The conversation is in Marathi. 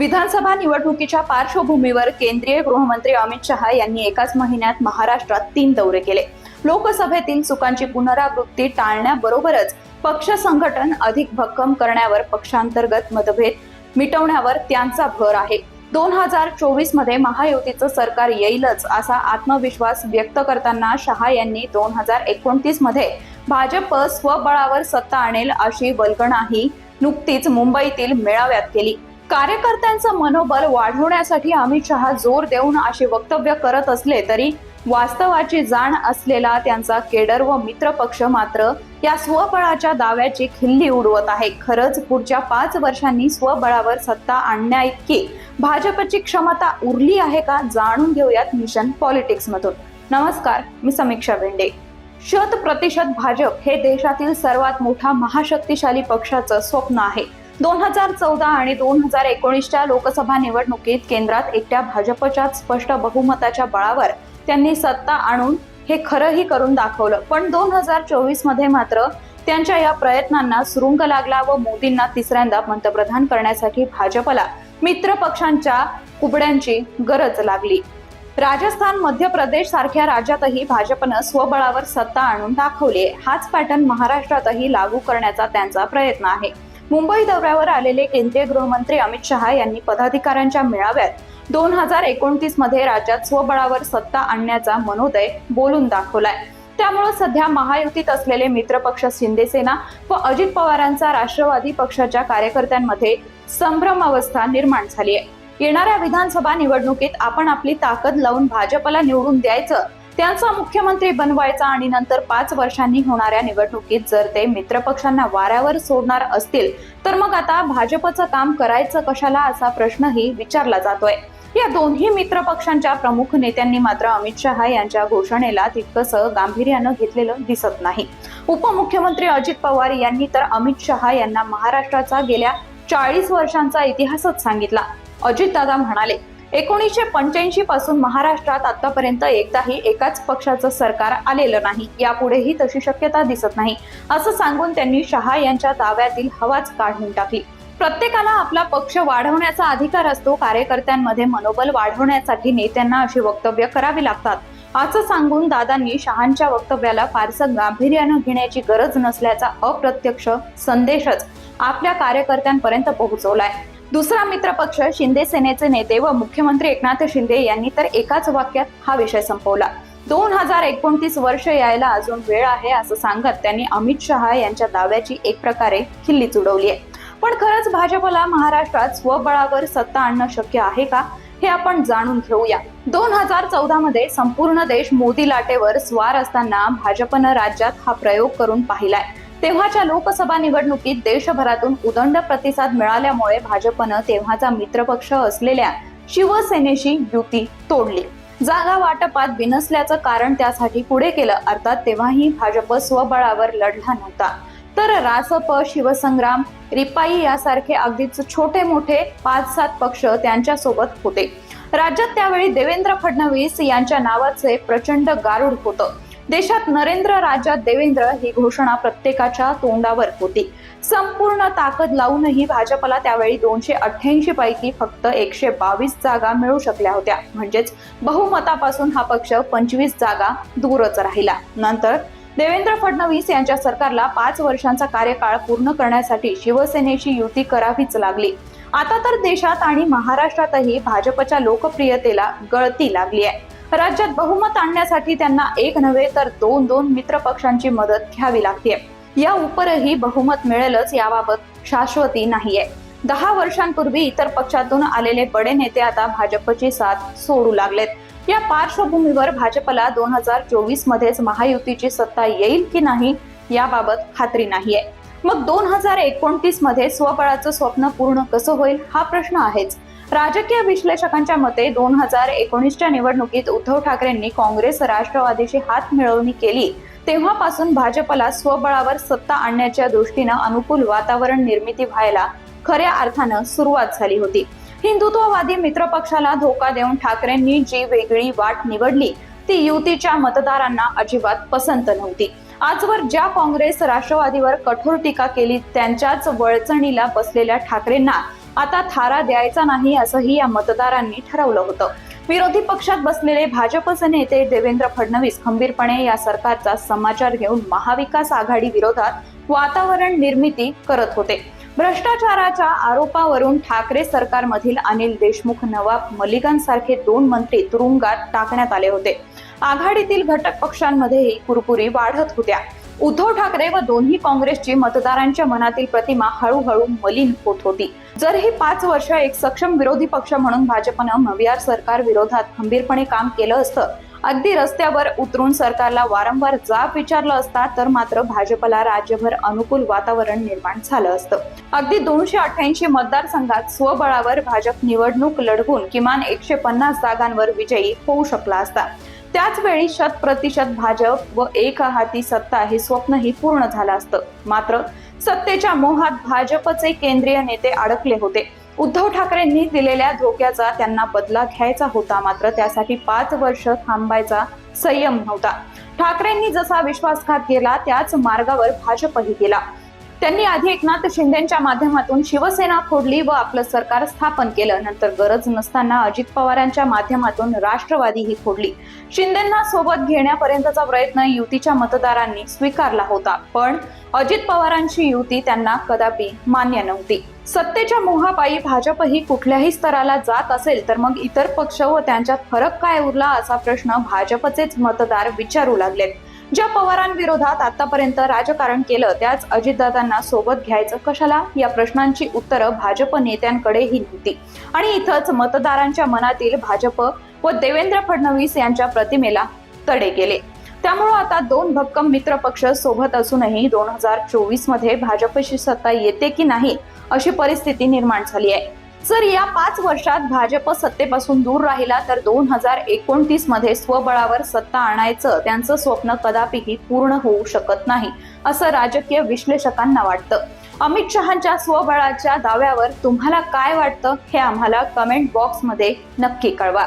विधानसभा निवडणुकीच्या पार्श्वभूमीवर केंद्रीय गृहमंत्री अमित शहा यांनी एकाच महिन्यात महाराष्ट्रात तीन दौरे केले. लोकसभेतील चुकांची पुनरावृत्ती टाळण्याबरोबरच पक्ष संघटन अधिक भक्कम करण्यावर पक्षांतर्गत मतभेद मिटवण्यावर त्यांचा भर आहे. दोन हजार चोवीसमध्ये महायुतीचं सरकार येईलच असा आत्मविश्वास व्यक्त करताना शहा यांनी दोन हजार एकोणतीसमध्ये भाजप स्वबळावर सत्ता आणेल अशी वल्गणाही नुकतीच मुंबईतील मेळाव्यात केली. कार्यकर्त्यांचं मनोबल वाढवण्यासाठी अमित शहा जोर देऊन अशी वक्तव्य करत असले तरी वास्तवाची जाण असलेला त्यांचा केडर व मित्र पक्ष मात्र या स्वबळाच्या दाव्याची खिल्ली उडवत आहे. खरंच पुढच्या पाच वर्षांनी स्वबळावर सत्ता आणण्या इतकी भाजपची क्षमता उरली आहे का जाणून घेऊयात मिशन पॉलिटिक्स मधून. नमस्कार मी समीक्षा बेंडे शत प्रतिशत भाजप हे देशातील सर्वात मोठा महाशक्तिशाली पक्षाचं स्वप्न आहे. दोन हजार चौदा आणि दोन हजार एकोणीसच्या लोकसभा निवडणुकीत केंद्रात एकट्या भाजपच्या स्पष्ट बहुमताच्या बळावर त्यांनी सत्ता आणून हे खरंही करून दाखवलं. पण दोन हजार चोवीसमध्ये मात्र त्यांच्या या प्रयत्नांना सुरुंग लागला व मोदींना तिसऱ्यांदा पंतप्रधान करण्यासाठी भाजपला मित्र पक्षांच्या कुबड्यांची गरज लागली. राजस्थान मध्य प्रदेश सारख्या राज्यातही भाजपनं स्वबळावर सत्ता आणून दाखवली हाच पॅटर्न महाराष्ट्रातही लागू करण्याचा त्यांचा प्रयत्न आहे. मुंबई दौऱ्यावर आलेले केंद्रीय गृहमंत्री अमित शहा यांनी पदाधिकाऱ्यांच्या मेळाव्यात दोन हजार एकोणतीसमध्ये राज्यात स्वबळावर सत्ता आणण्याचा मनोदय बोलून दाखवलाय. त्यामुळे सध्या महायुतीत असलेले मित्रपक्ष शिंदेसेना व अजित पवारांचा राष्ट्रवादी पक्षाच्या कार्यकर्त्यांमध्ये संभ्रम अवस्था निर्माण झाली आहे येणाऱ्या विधानसभा निवडणुकीत आपण आपली ताकद लावून भाजपला निवडून द्यायचं त्यांचा मुख्यमंत्री बनवायचा आणि नंतर पाच वर्षांनी होणाऱ्या निवडणुकीत जर ते मित्रपक्षांना वाऱ्यावर सोडणार असतील तर मग आता भाजपचं काम करायचं कशाला असा प्रश्नही विचारला जातोय. या दोन्ही मित्र पक्षांच्या प्रमुख नेत्यांनी मात्र अमित शहा यांच्या घोषणेला तितकंस गांभीर्यानं घेतलेलं दिसत नाही. उपमुख्यमंत्री अजित पवार यांनी तर अमित शहा यांना महाराष्ट्राचा गेल्या चाळीस वर्षांचा इतिहासच सांगितला. अजितदादा म्हणाले एकोणीसशे पंच्याऐंशी पासून महाराष्ट्रात आतापर्यंत एकदाही एकाच पक्षाचं सरकार आलेलं नाही. यापुढेही तशी शक्यता दिसत नाही. असं सांगून त्यांनी शहा यांच्या दाव्यातील हवाच काढून टाकली. प्रत्येकाला आपला पक्ष वाढवण्याचा अधिकार असतो. कार्यकर्त्यांमध्ये मनोबल वाढवण्यासाठी नेत्यांना अशी वक्तव्य करावी लागतात. असं सांगून दादांनी शहांच्या वक्तव्याला फारसं गांभीर्यानं घेण्याची गरज नसल्याचा अप्रत्यक्ष संदेशच आपल्या कार्यकर्त्यांपर्यंत पोहोचवलाय. दुसरा मित्रपक्ष शिंदे सेनेचे नेते व मुख्यमंत्री एकनाथ शिंदे यांनी तर एकाच वाक्यात हा विषय संपवला. दोन हजार एकोणतीस वर्ष यायला अजून वेळ आहे असं सांगत त्यांनी अमित शहा यांच्या दाव्याची एक प्रकारे खिल्ली चुडवली आहे. पण खरंच भाजपला महाराष्ट्रात स्वबळावर सत्ता आणणं शक्य आहे का हे आपण जाणून घेऊया. दोन हजार चौदा मध्ये संपूर्ण देश मोदी लाटेवर स्वार असताना भाजपनं राज्यात हा प्रयोग करून पाहिलाय. तेव्हाच्या लोकसभा निवडणुकीत देशभरातून उदंड प्रतिसाद मिळाल्यामुळे भाजपनं तेव्हाचा मित्रपक्ष असलेल्या शिवसेनेशी युती तोडली. जागा वाटपात बिनसल्याचं कारण त्यासाठी पुढे केलं अर्थात तेव्हाही भाजप स्वबळावर लढला नव्हता. तर रासप शिवसंग्राम रिपाई यासारखे अगदीच छोटे मोठे पाच सात पक्ष त्यांच्यासोबत होते. राज्यात त्यावेळी देवेंद्र फडणवीस यांच्या नावाचे प्रचंड गारुड होतं. देशात नरेंद्र राज्यात देवेंद्र ही घोषणा प्रत्येकाच्या तोंडावर होती. संपूर्ण ताकद लावूनही भाजपला त्यावेळी दोनशे अठ्ठ्याऐंशी पैकी फक्त एकशे बावीस जागा मिळू शकल्या होत्या. म्हणजेच बहुमतापासून हा पक्ष पंचवीस जागा दूरच राहिला. नंतर देवेंद्र फडणवीस यांच्या सरकारला पाच वर्षांचा कार्यकाळ पूर्ण करण्यासाठी शिवसेनेशी युती करावीच लागली. आता तर देशात आणि महाराष्ट्रातही भाजपच्या लोकप्रियतेला गळती लागली आहे. राज्यात बहुमत आणण्यासाठी त्यांना एक नव्हे तर दोन दोन मित्र पक्षांची मदत घ्यावी लागते या उपरही बहुमत मिळेलच याबाबत शाश्वती नाहीये. दहा वर्षांपूर्वी इतर पक्षातून आलेले बडे नेते आता भाजपची साथ सोडू लागलेत. या पार्श्वभूमीवर भाजपला दोन हजार चोवीस मध्येच महायुतीची सत्ता येईल की नाही याबाबत खात्री नाहीये. मग दोन हजार एकोणतीसमध्ये स्वबळाचं स्वप्न पूर्ण कसं होईल? हा प्रश्न आहेच. राजकीय विश्लेषकांच्या मते दोन हजार एकोणीसच्या निवडणुकीत उद्धव ठाकरेंनी काँग्रेस राष्ट्रवादीची हात मिळवणी केली. तेव्हापासून भाजपला स्वबळावर सत्ता आणण्याच्या दृष्टीनं अनुकूल वातावरण निर्मिती व्हायला खऱ्या अर्थानं सुरुवात झाली होती. हिंदुत्ववादी मित्रपक्षाला धोका देऊन ठाकरेंनी जी वेगळी वाट निवडली ती युतीच्या मतदारांना अजिबात पसंत नव्हती. आजवर ज्या काँग्रेस राष्ट्रवादीवर कठोर टीका केली त्यांच्याच वळचणीला बसलेल्या ठाकरेंना आता थारा द्यायचा नाही असंही या मतदारांनी ठरवलं होतं. विरोधी पक्षात बसलेले भाजपचे नेते देवेंद्र फडणवीस खंबीरपणे या सरकारचा समाचार घेऊन महाविकास आघाडी विरोधात वातावरण निर्मिती करत होते. भ्रष्टाचाराच्या आरोपावरून ठाकरे सरकारमधील अनिल देशमुख नवाब मलिकांसारखे दोन मंत्री तुरुंगात टाकण्यात आले होते. आघाडीतील घटक पक्षांमध्येही कुरकुरी वाढत होत्या. उद्धव ठाकरे व दोन्ही काँग्रेसची मतदारांच्या मनातील प्रतिमा हळूहळू मलिन होत होती. जर ही पाच वर्ष एक सक्षम विरोधी पक्ष म्हणून भाजपनं मवियार सरकार विरोधात खंबीरपणे काम केलं असतं अगदी रस्त्यावर उतरून सरकारला वारंवार जाब विचारलं असता तर मात्र भाजपला राज्यभर अनुकूल वातावरण निर्माण झालं असतं. अगदी दोनशे अठ्ठ्याऐंशी मतदारसंघात स्वबळावर भाजप निवडणूक लढवून किमान एकशे पन्नास जागांवर विजयी होऊ शकला असता. त्याच वेळी शत प्रतिशत भाजप व एक हाती सत्ता हे स्वप्नही पूर्ण झालं असतं. मात्र सत्तेच्या मोहात भाजपचे केंद्रीय नेते अडकले होते. उद्धव ठाकरेंनी दिलेल्या धोक्याचा त्यांना बदला घ्यायचा होता मात्र त्यासाठी पाच वर्ष थांबायचा संयम नव्हता. ठाकरेंनी जसा विश्वासघात केला त्याच मार्गावर भाजपही गेला. त्यांनी आधी एकनाथ शिंदेच्या माध्यमातून शिवसेना फोडली व आपलं सरकार स्थापन केलं. नंतर गरज नसताना अजित पवारांच्या माध्यमातून राष्ट्रवादीही फोडली. शिंदेना सोबत घेण्यापर्यंतचा प्रयत्न युतीच्या मतदारांनी स्वीकारला होता. पण अजित पवारांची युती त्यांना कदापि मान्य नव्हती. सत्तेच्या मोहापायी भाजपही कुठल्याही स्तराला जात असेल तर मग इतर पक्ष व त्यांच्यात फरक काय उरला असा प्रश्न भाजपचेच मतदार विचारू लागलेत. ज्या पवारांविरोधात आतापर्यंत राजकारण केलं त्याच अजितदादांना सोबत घ्यायचं कशाला? या प्रश्नांची उत्तरं भाजप नेत्यांकडेही नव्हती. आणि इथंच मतदारांच्या मनातील भाजप व देवेंद्र फडणवीस यांच्या प्रतिमेला तडे गेले. त्यामुळं आता दोन भक्कम मित्र पक्ष सोबत असूनही दोन हजार चोवीसमध्ये भाजपची सत्ता येते की नाही अशी परिस्थिती निर्माण झाली आहे. जर या पाच वर्षात भाजप सत्तेपासून दूर राहिला तर दोन हजार एकोणतीसमध्ये स्वबळावर सत्ता आणायचं त्यांचं स्वप्न कदापिही पूर्ण होऊ शकत नाही असं राजकीय विश्लेषकांना वाटतं. अमित शहांच्या स्वबळाच्या दाव्यावर तुम्हाला काय वाटतं हे आम्हाला कमेंट बॉक्समध्ये नक्की कळवा.